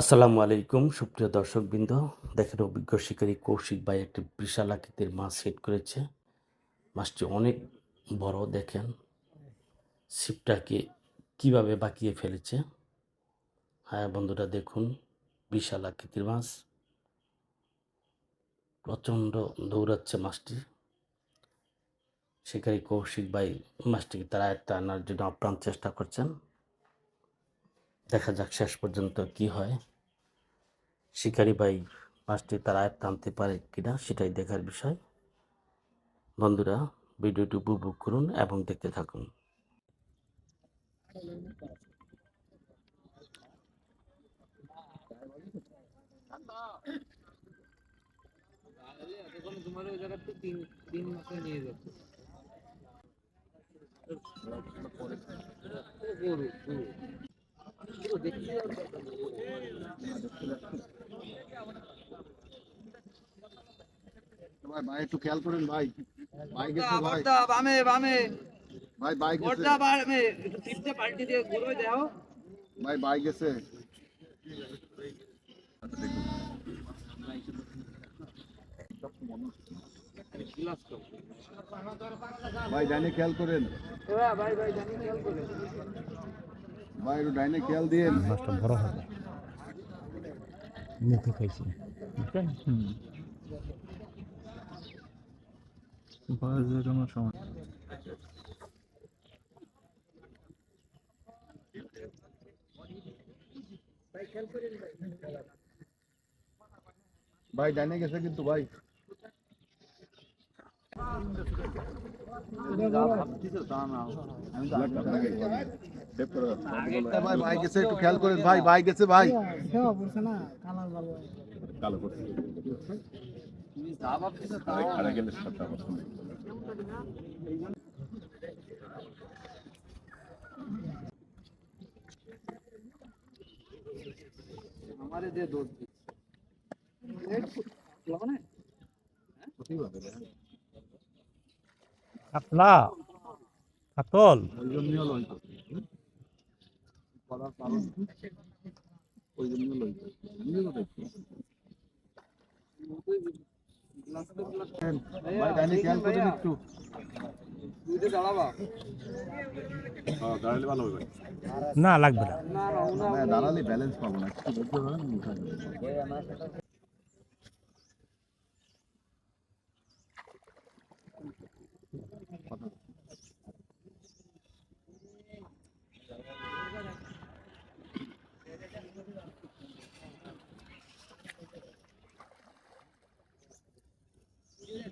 আসসালামু আলাইকুম, সুপ্রিয় দর্শকবৃন্দ। দেখেন, অভিজ্ঞ শিকারী কৌশিক ভাই একটি বিশাল আকৃতির মাছ সেট করেছে। মাছটি অনেক বড়, দেখেন। ছিপটাকে কীভাবে বাঁকিয়ে ফেলেছে? হ্যাঁ বন্ধুরা, দেখুন, বিশাল আকৃতির মাছ। প্রচণ্ড দৌড়াচ্ছে মাছটি। শিকারী কৌশিক ভাই মাছটিকে তারা একটা আনার জন্য আপ্রাণ চেষ্টা করছেন। দেখা যাক শেষ পর্যন্ত কি হয়। শিকারি ভাই মাছটি তার আয়ত্ত আনতে পারে কিনা সেটাই দেখার বিষয়। বন্ধুরা, ভিডিওটি উপভোগ করুন এবং দেখতে থাকুন। পুরো ভাই ভাই একটু খেয়াল করেন ভাই। ভাই গেছে ভাই। বামে বামে। ভাই ভাই গেছে। বর্দা বামে। একটু টিপতে পাল্টি দিয়ে ঘুরে দাও ভাই ভাই গেছে। ভাই ডাইনে খেয়াল করেন। হ্যাঁ ভাই ভাই জানি খেয়াল করে ভাই একটু ডাইনে খেয়াল দিয়েন। মাছটা বড় হবে মুখে খাইছি। সময়। ভাই ডাইনে গেছে কিন্তু ভাই। ভাই গেছে একটু খেয়াল করেন, ভাই ভাই গেছে, ভাই। কালো করছে খাড়া গেলে সাতটা দিয়ে দোষ দিচ্ছে মানে কাতলা না লাগবে না দাঁড়ালে ব্যালেন্স পাবো না।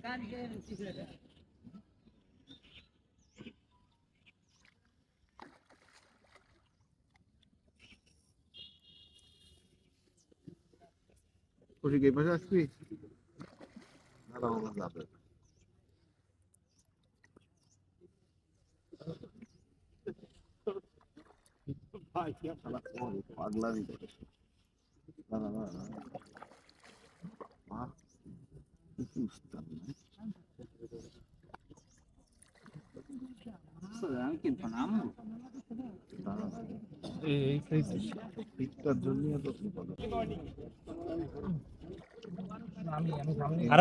একটু ধৈর্য ধরেন উঠায় নেবেন। খুশি এই পাশে আসবি না না আমার যাবে পাগলামি করে না না না না মা কিছু উস্তাদ না বিপদ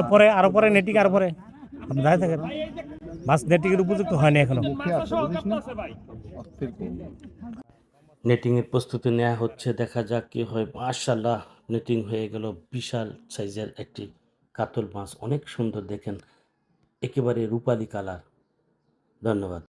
পরে, আরও পরে নেটিং আরও পরে। আপনি দাঁড়িয়ে থাকেন। মাছ নেটিং এর উপযুক্ত হয়নি এখনও। নেটিংয়ের প্রস্তুতি নেওয়া হচ্ছে। দেখা যাক কি হয়। মার্শাল্লাহ নেটিং হয়ে গেল বিশাল সাইজের একটি কাতল মাছ। অনেক সুন্দর দেখেন। একেবারে রূপালি কালার। ধন্যবাদ।